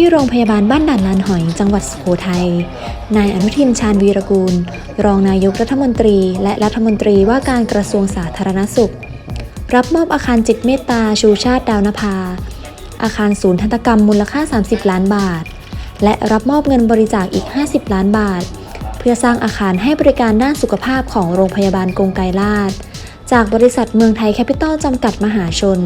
ที่โรงพยาบาลบ้านด่านลานหอยจังหวัดสุโขทัย นายอนุทินชาญวีรกูล รองนายกรัฐมนตรี และรัฐมนตรีว่าการกระทรวงสาธารณสุข รับมอบอาคารจิตเมตตาชูชาติดาวนภา อาคารศูนย์ทันตกรรมมูลค่า 30 ล้านบาท และรับมอบเงินบริจาคอีก 50 ล้านบาท เพื่อสร้างอาคารให้บริการด้านสุขภาพของโรงพยาบาลกรงไกรลาดจากบริษัทเมืองไทยแคปิตอลจำกัดมหาชน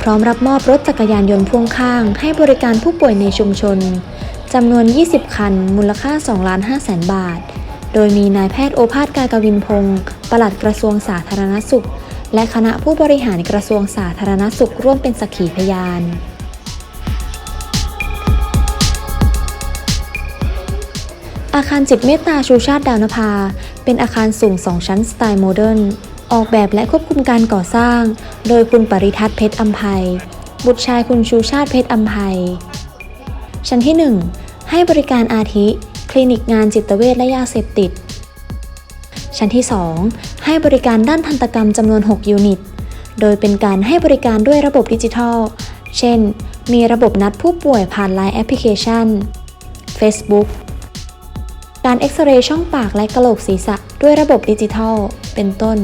พร้อมรับมอบรถจักรยานยนต์พ่วงข้าง ให้บริการผู้ป่วยในชุมชนจำนวน 20 คัน มูลค่า 2 ล้าน5แสนบาท โดยมีนายแพทย์โอภาสกากวินพงศ์ปลัดกระทรวงสาธารณสุข และคณะผู้บริหารกระทรวงสาธารณสุขร่วมเป็นสักขีพยานอาคารจิตเมตตาชูชาติดาวนภา เป็นอาคารสูง 2 ชั้นสไตล์โมเดิร์น ออกแบบและควบคุมการก่อสร้าง โดยคุณปริทัศน์เพชรอัมภัย บุตรชายคุณชูชาติเพชรอัมภัย ชั้นที่ 1 ให้บริการอาทิ คลินิกงานจิตเวชและยาเสพติด ชั้นที่ 2 ให้บริการด้านทันตกรรมจำนวน 6 ยูนิต โดยเป็นการให้บริการด้วยระบบดิจิทัล เช่น มีระบบนัดผู้ป่วยผ่าน Line แอปพลิเคชัน Facebook การเอ็กซเรย์ช่องปากและกระโหลกศีรษะด้วยระบบดิจิทัล เป็นต้น